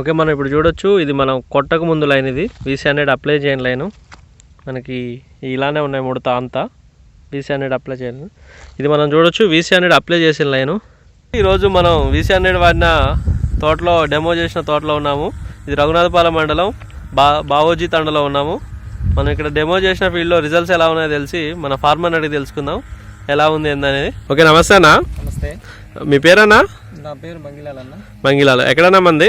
Okay మనం ఇప్పుడు చూడొచ్చు. ఇది మనం కొట్టక ముందు లైన్ ఇది. వీసీ హండ్రెడ్ అప్లై చేయని లైను. మనకి ఇలానే ఉన్నాయి ముడత అంతా. వీసీ హండ్రెడ్ అప్లై చేయాలి ఇది మనం చూడొచ్చు. వీసీ హండ్రెడ్ అప్లై చేసిన లైను. ఈరోజు మనం వీసీ హండ్రెడ్ వాడిన తోటలో డెమో చేసిన తోటలో ఉన్నాము. ఇది రఘునాథపాలెం మండలం. బా బావోజీ తండలో ఉన్నాము. మనం ఇక్కడ డెమో చేసిన ఫీల్డ్లో రిజల్ట్స్ ఎలా ఉన్నాయో తెలిసి మన ఫార్మర్ అడిగి తెలుసుకుందాం. ఎలా ఉంది ఏందనేది. ఓకే నమస్తే అన్న. నమస్తే. మీ పేరన్నా? నా పేరు మంగిలాలన్న. మంగిలాలు. ఎక్కడన్నా మంది?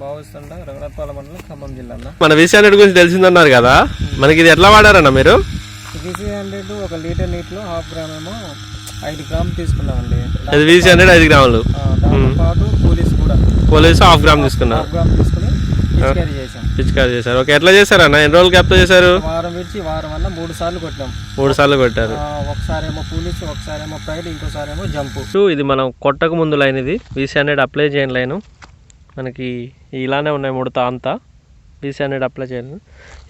నేను భావిస్తుండ రఘునాథపాలెం మండలం ఖమ్మం జిల్లా అన్న. మన వీసీ హండ్రెడ్ గురించి తెలిసిందన్నారు కదా? మనకి ఇది ఎట్లా వాడారన్న మీరు? ఈసీ హండ్రెడ్ ఒక లీటర్ నీటిలో హాఫ్ గ్రామ్ ఏమో ఐదు గ్రాములు తీసుకున్నామండి. ఇది వీసీ హండ్రెడ్ ఐదు గ్రాములు. పాటు పోలీస్ కూడా. పోలీసు హాఫ్ గ్రామ్ తీసుకున్నారు. హాఫ్ గ్రామ్ తీసుకుని పిచికారీ చేశారు. ఓకే ఎట్లా చేశారన్న? ఎన్ని రోజులు క్యాప్తో చేశారు? వారం విడిచి వారం వల్ల మూడు సార్లు కొట్టాం. మూడు సార్లు కొట్టారు. ఒకసారేమో పోలీసు ఒకసారేమో ప్రైడ్ ఇంకోసారేమో జంపు. ఇది మనం కొట్టక ముందు లైన్ ఇది. వీసీ హండ్రెడ్ అప్లై చేయని లైను. మనకి ఇలానే ఉన్నాయి ముడత అంతా. వీసీ హండ్రెడ్ అప్లై చేయాలి.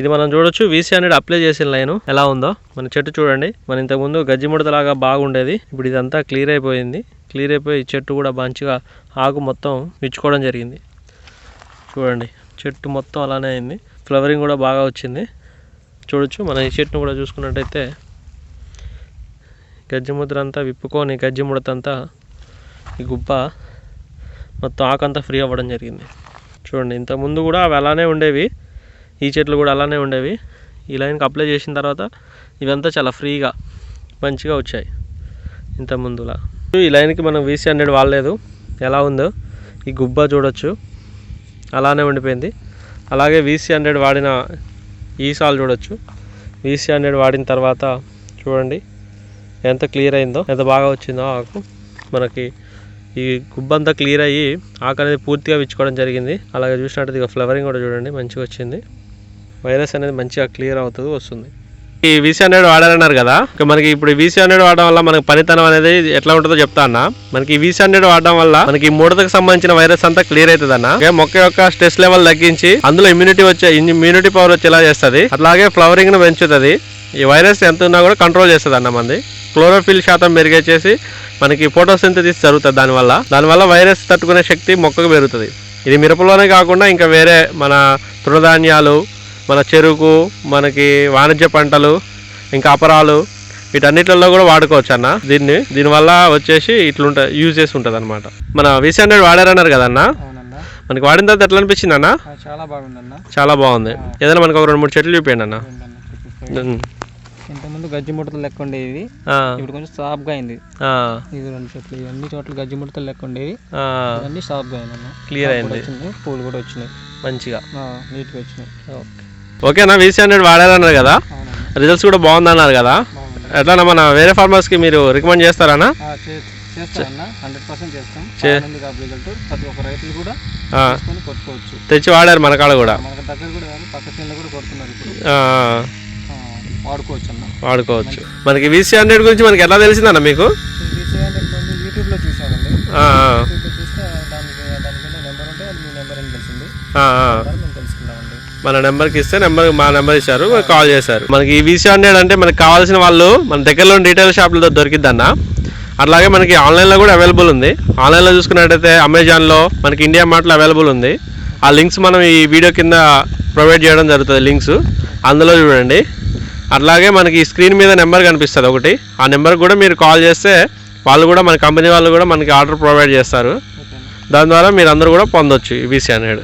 ఇది మనం చూడొచ్చు వీసీ హండ్రెడ్ అప్లై చేసిన లైను ఎలా ఉందో. మన చెట్టు చూడండి. మన ఇంతకుముందు గజ్జి ముడతలాగా బాగుండేది. ఇప్పుడు ఇదంతా క్లియర్ అయిపోయింది. క్లియర్ అయిపోయి చెట్టు కూడా మంచిగా ఆకు మొత్తం విచ్చుకోవడం జరిగింది. చూడండి చెట్టు మొత్తం అలానే అయింది. ఫ్లవరింగ్ కూడా బాగా వచ్చింది. చూడొచ్చు మన ఈ చెట్టును కూడా చూసుకున్నట్టయితే గజ్జి ముద్ర అంతా విప్పుకొని గజ్జి ముడతంతా ఈ గుబ్బ మొత్తం ఆకంతా ఫ్రీ అవ్వడం జరిగింది. చూడండి ఇంతకుముందు కూడా అవి అలానే ఉండేవి. ఈ చెట్లు కూడా అలానే ఉండేవి. ఈ లైన్కి అప్లై చేసిన తర్వాత ఇవంతా చాలా ఫ్రీగా మంచిగా వచ్చాయి ఇంత ముందులా ఈ లైన్కి మనం వీసీ హండ్రెడ్ వాడలేదు. ఎలా ఉందో ఈ గుబ్బ చూడొచ్చు. అలానే ఉండిపోయింది. అలాగే వీసీ హండ్రెడ్ వాడిన ఈసాలు చూడొచ్చు. వీసీ హండ్రెడ్ వాడిన తర్వాత చూడండి ఎంత క్లియర్ అయిందో ఎంత బాగా వచ్చిందో ఆకు మనకి ఈ గుబ్బంతా క్లియర్ అయ్యి ఆకు అనేది పూర్తిగా విచ్చుకోవడం జరిగింది. అలాగే చూసినట్టు ఇక ఫ్లవరింగ్ కూడా చూడండి మంచిగా వచ్చింది. వైరస్ అనేది మంచిగా క్లియర్ అవుతుంది వస్తుంది. ఈ వీసీ హండ్రెడ్ వాడారన్నారు కదా? ఇక మనకి ఇప్పుడు వీసీ హండ్రెడ్ వాడడం వల్ల మనకి పనితనం అనేది ఎట్లా ఉంటుందో చెప్తా అన్న. మనకి వీసీ హండ్రెడ్ వాడడం వల్ల మనకి ఈ ముడతకు సంబంధించిన వైరస్ అంతా క్లియర్ అవుతుంది అన్న. మొక్క యొక్క స్ట్రెస్ లెవెల్ తగ్గించి అందులో ఇమ్యూనిటీ వచ్చే ఇమ్యూనిటీ పవర్ వచ్చేలా చేస్తుంది. అట్లాగే ఫ్లవరింగ్ను పెంచుతుంది. ఈ వైరస్ ఎంత ఉన్నా కూడా కంట్రోల్ చేస్తుంది అన్న మంది. క్లోరోఫిల్ శాతం మెరుగేసేసి మనకి ఫోటోసింథసిస్ జరుగుతుంది దానివల్ల. దానివల్ల వైరస్ తట్టుకునే శక్తి మొక్కకు పెరుగుతుంది. ఇది మిరపలోనే కాకుండా ఇంకా వేరే మన తృణధాన్యాలు మన చెరుకు మనకి వాణిజ్య పంటలు ఇంకా అపరాలు వీటన్నిటిలో కూడా వాడుకోవచ్చు అన్న. దీన్ని దీనివల్ల వచ్చేసి ఇట్లుంటుంది యూజ్ చేసి ఉంటుంది అనమాట మన వీసీ హండ్రెడ్ వాడారన్నారు కదన్న మనకి వాడిన తర్వాత ఎట్లా అనిపించింది అన్న? చాలా బాగుందన్న. చాలా బాగుంది. ఏదైనా మనకు ఒక రెండు మూడు చెట్లు చూపించండి అన్న. ఇంతకుముందు గజ్జి ముడతలు లెక్క ఉండేవి ఇప్పుడు కొంచెం సాఫ్గా అయింది. ఆ, ఇది రెండు చెట్లు ఇవన్నీ చోట్ల గజ్జి ముడతలు లెక్క ఉండేవి ఆ, ఇవన్నీ సాఫ్గా అయిందన్న క్లియర్ అయింది. పూలు కూడా వచ్చినాయి. మంచిగా. ఆ, నీట్గా వచ్చినాయి. ఓకే. ఓకేనా వీసీ హండ్రెడ్ వాడారన్నారు కదా? రిజల్ట్స్ కూడా బాగుందన్నారు కదా? బాగుంది. ఎట్లా మన వేరే ఫార్మర్స్కి మీరు రికమెండ్ చేస్తారనా? ఆ, చే- చేస్తామన్నా హండ్రెడ్ పర్సెంట్ చేస్తాం. చే- బాగుంది కాబట్టి రిజల్ట్ ప్రతి ఒక్క రైతులు కూడా ఆ, తీసుకొని కొట్టుకోవచ్చు. తెచ్చి వాడారు మన కాడ కూడా. వాడుకోవచ్చు. అన్న వాడుకోవచ్చు మనకి వీసీ హండ్రెడ్ గురించి మనకి ఎలా తెలిసిందన్న మీకు? రీసెంట్ ముందు యూట్యూబ్లో చూసామండి ఆ, ఆ, యూట్యూబ్లో చూస్తే దానికి దాని మీద నెంబర్ ఉంటే అది మీ నెంబర్ అని తెలిసింది. ఆ, ఆ. దాన్ని మేము తెలుసుకున్నామండి. మన నెంబర్కి ఇస్తే నెంబర్ మా నెంబర్ ఇచ్చారు కాల్ చేశారు. మనకి ఈ వీసీ హండ్రెడ్ అంటే మనకి కావాల్సిన వాళ్ళు మన దగ్గరలో డీటెయిల్ షాపులతో దొరికిద్దన్న. అట్లాగే మనకి ఆన్లైన్లో కూడా అవైలబుల్ ఉంది. ఆన్లైన్లో చూసుకున్నట్టయితే అమెజాన్లో మనకి ఇండియా మార్ట్లో అవైలబుల్ ఉంది. ఆ లింక్స్ మనం ఈ వీడియో కింద ప్రొవైడ్ చేయడం జరుగుతుంది లింక్స్. అందులో చూడండి. అట్లాగే మనకి స్క్రీన్ మీద నెంబర్ కనిపిస్తుంది ఒకటి. ఆ నెంబర్ కూడా మీరు కాల్ చేస్తే వాళ్ళు కూడా మన కంపెనీ వాళ్ళు కూడా మనకి ఆర్డర్ ప్రొవైడ్ చేస్తారు. దాని ద్వారా మీరు అందరూ కూడా పొందొచ్చు ఈ వీసీ హండ్రెడ్